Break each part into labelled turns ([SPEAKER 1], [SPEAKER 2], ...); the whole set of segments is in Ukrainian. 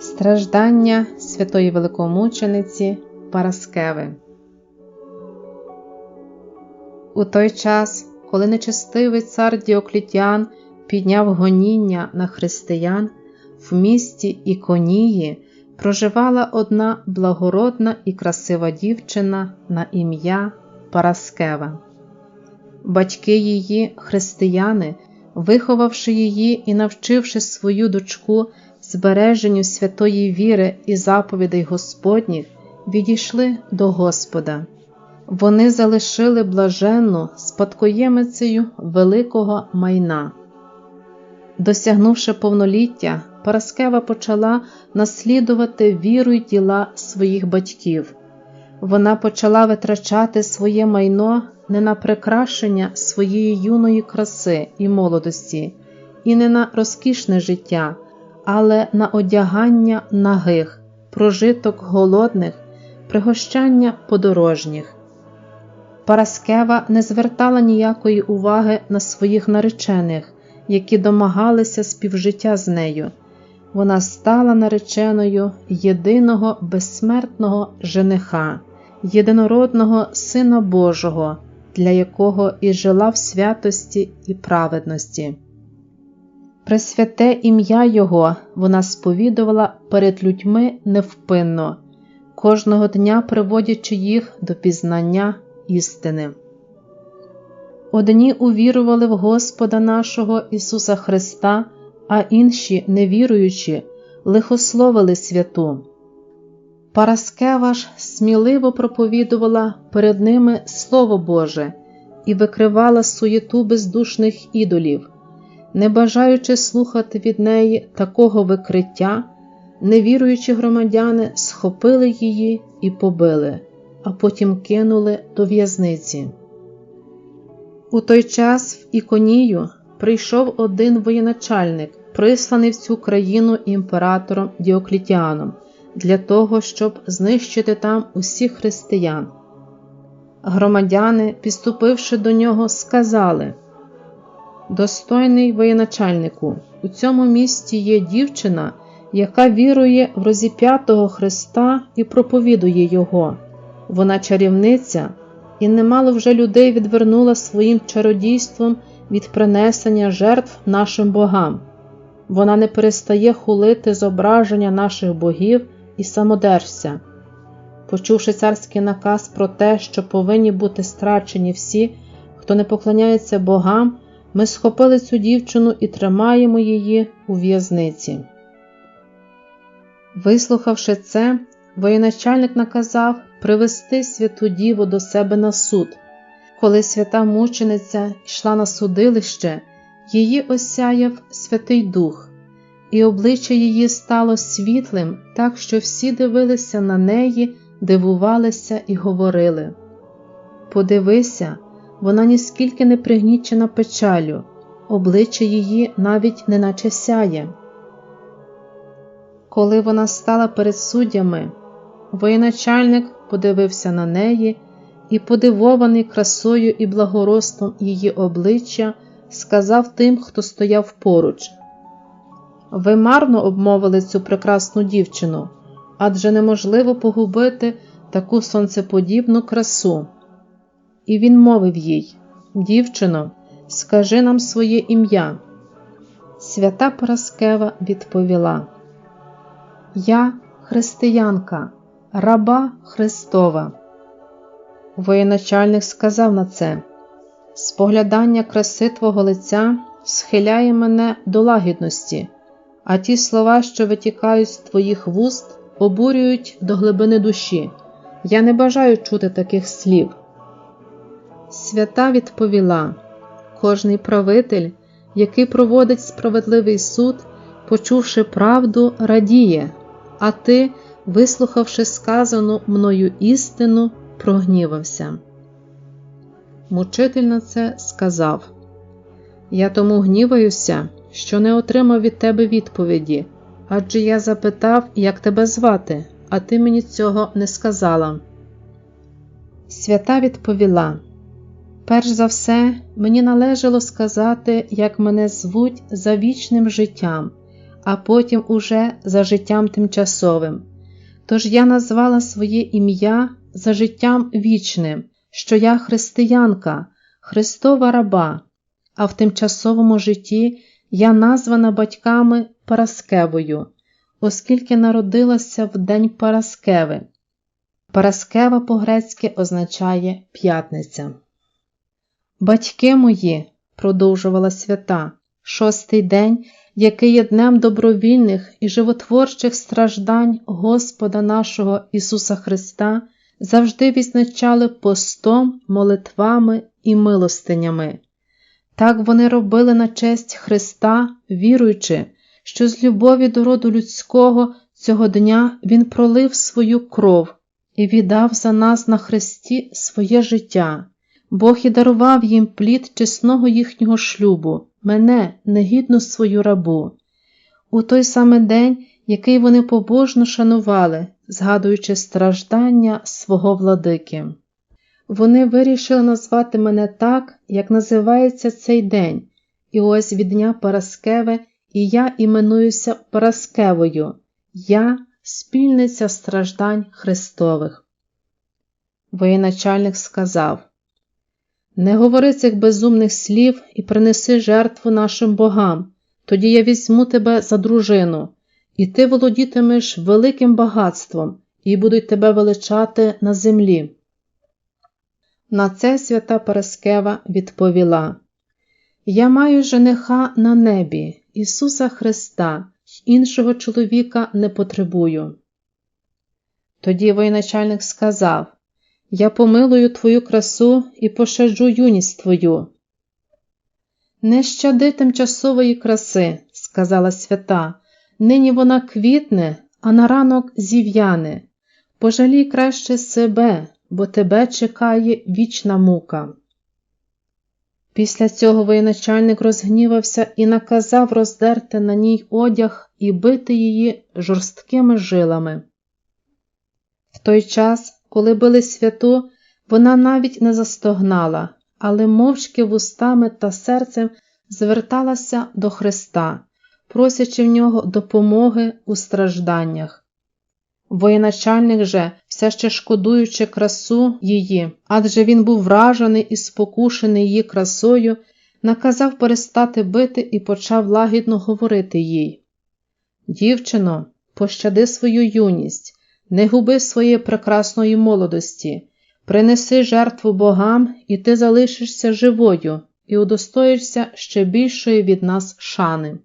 [SPEAKER 1] Страждання святої великомучениці Параскеви. У той час, коли нечестивий цар Діоклітян підняв гоніння на християн, в місті Іконії проживала одна благородна і красива дівчина на ім'я Параскева. Батьки її, християни, виховавши її і навчивши свою дочку збереженню святої віри і заповідей Господніх, відійшли до Господа. Вони залишили блаженну спадкоємицею великого майна. Досягнувши повноліття, Параскева почала наслідувати віру й діла своїх батьків. Вона почала витрачати своє майно не на прикрашення своєї юної краси і молодості, і не на розкішне життя, але на одягання нагих, прожиток голодних, пригощання подорожніх. Параскева не звертала ніякої уваги на своїх наречених, які домагалися співжиття з нею. Вона стала нареченою єдиного безсмертного жениха, єдинородного Сина Божого, для якого і жила в святості і праведності. Пресвяте ім'я Його вона сповідувала перед людьми невпинно, кожного дня приводячи їх до пізнання істини. Одні увірували в Господа нашого Ісуса Христа, а інші, невіруючи, лихословили святу. Параскева ж сміливо проповідувала перед ними Слово Боже і викривала суєту бездушних ідолів, не бажаючи слухати від неї такого викриття, невіруючі громадяни схопили її і побили, а потім кинули до в'язниці. У той час в Іконію прийшов один воєначальник, присланий в цю країну імператором Діоклітіаном, для того, щоб знищити там усіх християн. Громадяни, підступивши до нього, сказали: Достойний воєначальнику, у цьому місті є дівчина, яка вірує в розіп'ятого Христа і проповідує Його. Вона чарівниця, і немало вже людей відвернула своїм чародійством від принесення жертв нашим богам. Вона не перестає хулити зображення наших богів і самодержця. Почувши царський наказ про те, що повинні бути страчені всі, хто не поклоняється богам, ми схопили цю дівчину і тримаємо її у в'язниці. Вислухавши це, воєначальник наказав привести святу Діву до себе на суд. Коли свята мучениця йшла на судилище, її осяяв Святий Дух, і обличчя її стало світлим, так що всі дивилися на неї, дивувалися і говорили: Подивися, вона ніскільки не пригнічена печалю, обличчя її навіть не наче сяє. Коли вона стала перед суддями, воєначальник подивився на неї і, подивований красою і благоростом її обличчя, сказав тим, хто стояв поруч: Ви марно обмовили цю прекрасну дівчину, адже неможливо погубити таку сонцеподібну красу. І він мовив їй: Дівчино, скажи нам своє ім'я. Свята Параскева відповіла: Я християнка, раба Христова. Воєначальник сказав на це: Споглядання краси твого лиця схиляє мене до лагідності, а ті слова, що витікають з твоїх вуст, обурюють до глибини душі. Я не бажаю чути таких слів. Свята відповіла: кожний правитель, який проводить справедливий суд, почувши правду, радіє, а ти, вислухавши сказану мною істину, прогнівався. Мучитель на це сказав: Я тому гніваюся, що не отримав від тебе відповіді, адже я запитав, як тебе звати, а ти мені цього не сказала. Свята відповіла: Перш за все, мені належало сказати, як мене звуть за вічним життям, а потім уже за життям тимчасовим. Тож я назвала своє ім'я за життям вічним, що я християнка, Христова раба, а в тимчасовому житті я названа батьками Параскевою, оскільки народилася в день Параскеви. Параскева по-грецьки означає п'ятниця. Батьки мої, продовжувала свята, шостий день, який є днем добровільних і животворчих страждань Господа нашого Ісуса Христа, завжди відзначали постом, молитвами і милостинями. Так вони робили на честь Христа, віруючи, що з любові до роду людського цього дня Він пролив свою кров і віддав за нас на Христі своє життя. Бог і дарував їм плід чесного їхнього шлюбу, мене, негідну свою рабу. У той самий день, який вони побожно шанували, згадуючи страждання свого владики. Вони вирішили назвати мене так, як називається цей день, і ось від дня Параскеви і я іменуюся Параскевою, я спільниця страждань Христових. Воєначальник сказав Не говори цих безумних слів і принеси жертву нашим богам, тоді я візьму тебе за дружину, і ти володітимеш великим багатством, і будуть тебе величати на землі. На це свята Параскева відповіла Я маю жениха на небі, Ісуса Христа, іншого чоловіка не потребую. Тоді воєначальник сказав Я помилую твою красу і пощаджу юність твою. Не щади тимчасової краси, сказала свята, нині вона квітне, а на ранок зів'яне. Пожалій краще себе, бо тебе чекає вічна мука. Після цього воєначальник розгнівався і наказав роздерти на ній одяг і бити її жорсткими жилами. В той час, коли били святу, вона навіть не застогнала, але мовчки вустами та серцем зверталася до Христа, просячи в нього допомоги у стражданнях. Воєначальник же, все ще шкодуючи красу її, адже він був вражений і спокушений її красою, наказав перестати бити і почав лагідно говорити їй. Дівчино, пощади свою юність, не губи своєї прекрасної молодості, принеси жертву богам, і ти залишишся живою і удостоїшся ще більшої від нас шани.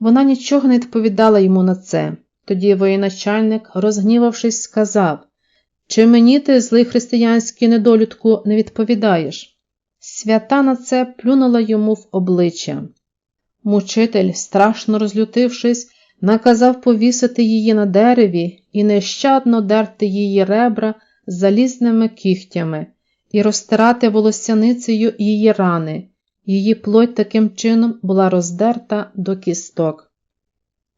[SPEAKER 1] Вона нічого не відповідала йому на це. Тоді воєначальник, розгнівавшись, сказав Чи мені ти, злий християнський недолюдку, не відповідаєш? Свята на це плюнула йому в обличчя. Мучитель, страшно розлютившись, наказав повісити її на дереві і нещадно дерти її ребра залізними кігтями і розтирати волосяницею її рани. Її плоть таким чином була роздерта до кісток.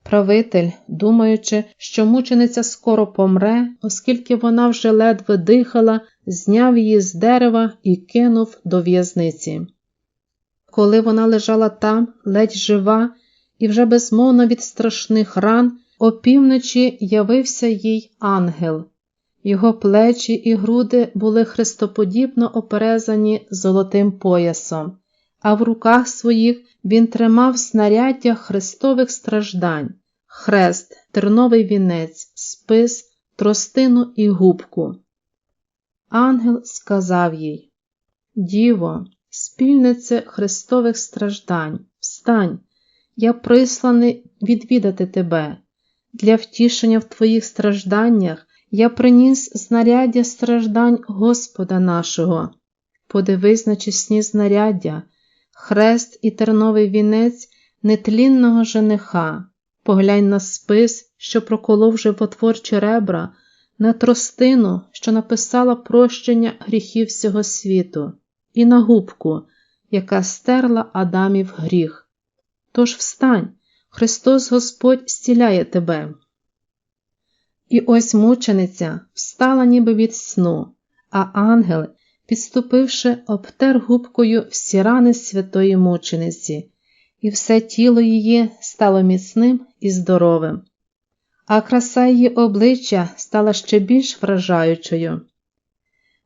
[SPEAKER 1] Правитель, думаючи, що мучениця скоро помре, оскільки вона вже ледве дихала, зняв її з дерева і кинув до в'язниці. Коли вона лежала там, ледь жива, і вже безмовно від страшних ран, опівночі явився їй ангел. Його плечі і груди були хрестоподібно оперезані золотим поясом, а в руках своїх він тримав знаряддя хрестових страждань, хрест, терновий вінець, спис, тростину і губку. Ангел сказав їй Діво, спільнице хрестових страждань, встань, я присланий відвідати тебе. Для втішення в твоїх стражданнях я приніс знаряддя страждань Господа нашого. Подивись на чесні знаряддя, хрест і терновий вінець нетлінного жениха, поглянь на спис, що проколов животворчі ребра, на тростину, що написала прощення гріхів всього світу, і на губку, яка стерла Адамів гріх. Тож встань, Христос Господь зціляє тебе. І ось мучениця встала ніби від сну, а ангел, підступивши, обтер губкою всі рани святої мучениці, і все тіло її стало міцним і здоровим, а краса її обличчя стала ще більш вражаючою.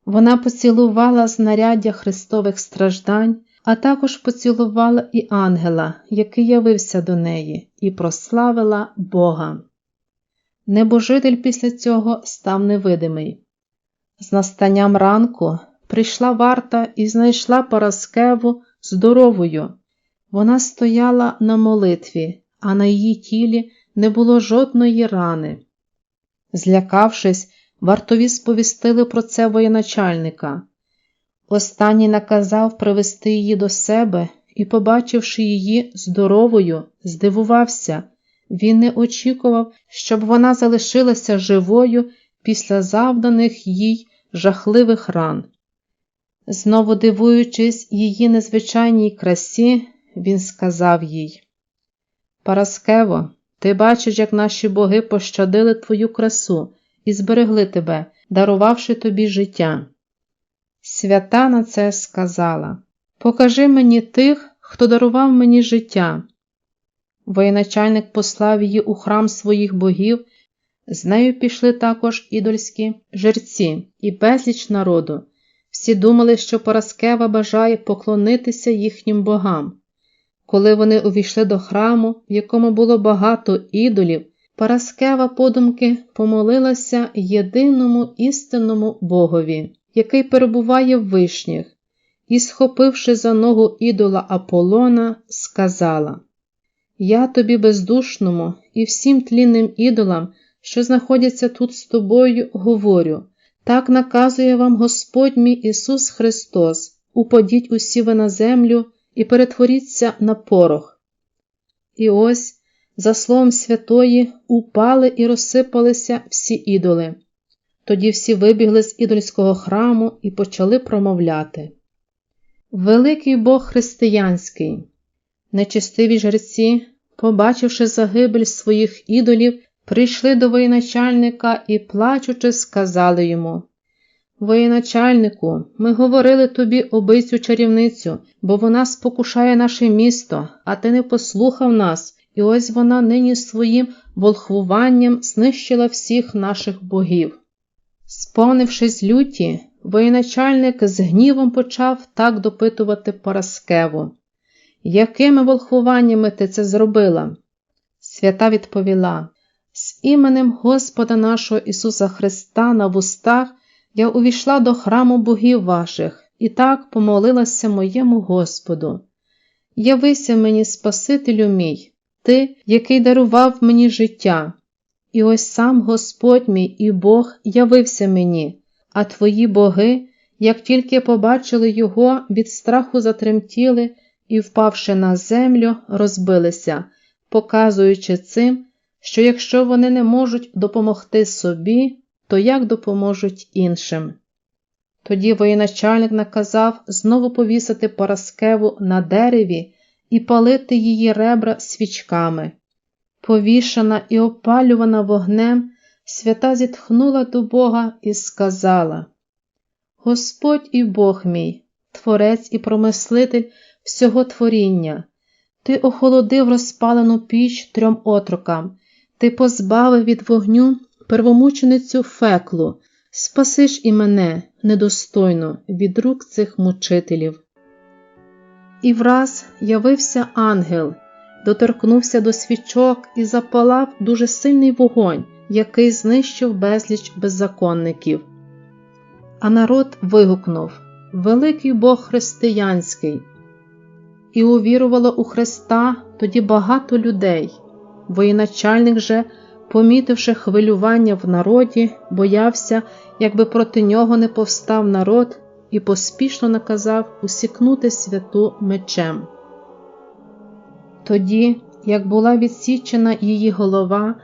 [SPEAKER 1] Вона поцілувала знаряддя Христових страждань, а також поцілувала і ангела, який явився до неї, і прославила Бога. Небожитель після цього став невидимий. З настанням ранку прийшла варта і знайшла Параскеву здоровою. Вона стояла на молитві, а на її тілі не було жодної рани. Злякавшись, вартові сповістили про це воєначальника. Останній наказав привести її до себе і, побачивши її здоровою, здивувався. Він не очікував, щоб вона залишилася живою після завданих їй жахливих ран. Знову дивуючись її незвичайній красі, він сказав їй: Параскево, ти бачиш, як наші боги пощадили твою красу і зберегли тебе, дарувавши тобі життя. Свята на це сказала: Покажи мені тих, хто дарував мені життя. Воєначальник послав її у храм своїх богів, з нею пішли також ідольські жерці і безліч народу. Всі думали, що Параскева бажає поклонитися їхнім богам. Коли вони увійшли до храму, в якому було багато ідолів, Параскева подумки помолилася єдиному істинному богові, який перебуває в вишніх, і, схопивши за ногу ідола Аполлона, сказала: Я тобі бездушному і всім тлінним ідолам, що знаходяться тут з тобою, говорю. Так наказує вам Господь мій Ісус Христос, упадіть усі ви на землю і перетворіться на порох. І ось, за словом святої, упали і розсипалися всі ідоли. Тоді всі вибігли з ідольського храму і почали промовляти. Великий Бог християнський, нечистиві жреці, побачивши загибель своїх ідолів, прийшли до воєначальника і, плачучи, сказали йому Воєначальнику, ми говорили тобі обицю чарівницю, бо вона спокушає наше місто, а ти не послухав нас, і ось вона нині своїм волхвуванням знищила всіх наших богів. Сповнившись люті, воєначальник з гнівом почав так допитувати Параскеву. Якими волхвуваннями ти це зробила? Свята відповіла: з іменем Господа нашого Ісуса Христа на вустах я увійшла до храму богів ваших і так помолилася моєму Господу. Явися мені, Спасителю мій, ти, який дарував мені життя, і ось сам Господь мій і Бог явився мені, а твої боги, як тільки побачили його, від страху затремтіли і, впавши на землю, розбилися, показуючи цим, що якщо вони не можуть допомогти собі, то як допоможуть іншим? Тоді воєначальник наказав знову повісити Параскеву на дереві і палити її ребра свічками. Повішана і опалювана вогнем, свята зітхнула до Бога і сказала: Господь і Бог мій, Творець і промислитель всього творіння, Ти охолодив розпалену піч трьом отрокам, Ти позбавив від вогню первомученицю феклу, спасиш і мене недостойно від рук цих мучителів. І враз явився ангел, доторкнувся до свічок і запалав дуже сильний вогонь, який знищив безліч беззаконників. А народ вигукнув Великий Бог християнський! І увірувало у Христа тоді багато людей, воєначальник же помітивши хвилювання в народі, боявся, якби проти нього не повстав народ, і поспішно наказав усікнути святу мечем. Тоді, як була відсічена її голова,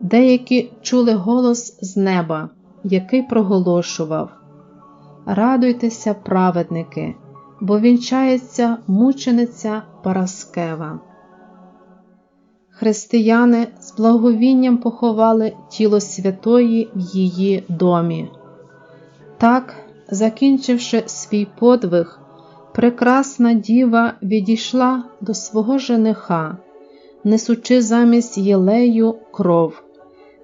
[SPEAKER 1] деякі чули голос з неба, який проголошував Радуйтеся, праведники, бо вінчається мучениця Параскева християни з благовінням поховали тіло святої в її домі. Так, закінчивши свій подвиг, прекрасна діва відійшла до свого жениха, несучи замість єлею кров.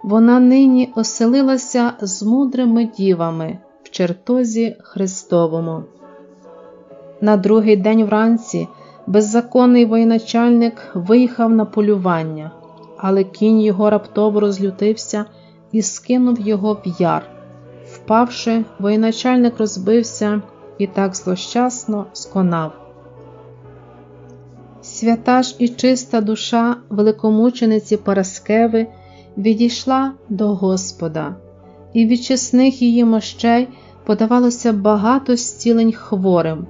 [SPEAKER 1] Вона нині оселилася з мудрими дівами в чертозі Христовому. На другий день вранці беззаконний воєначальник виїхав на полювання, але кінь його раптово розлютився і скинув його в яр. Впавши, воєначальник розбився і так злощасно сконав. Свята ж і чиста душа великомучениці Параскеви відійшла до Господа, і від чесних її мощей подавалося багато зцілень хворим.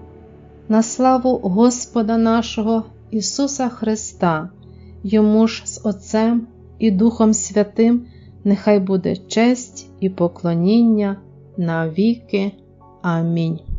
[SPEAKER 1] На славу Господа нашого Ісуса Христа, Йому ж з Отцем і Духом Святим нехай буде честь і поклоніння на віки. Амінь.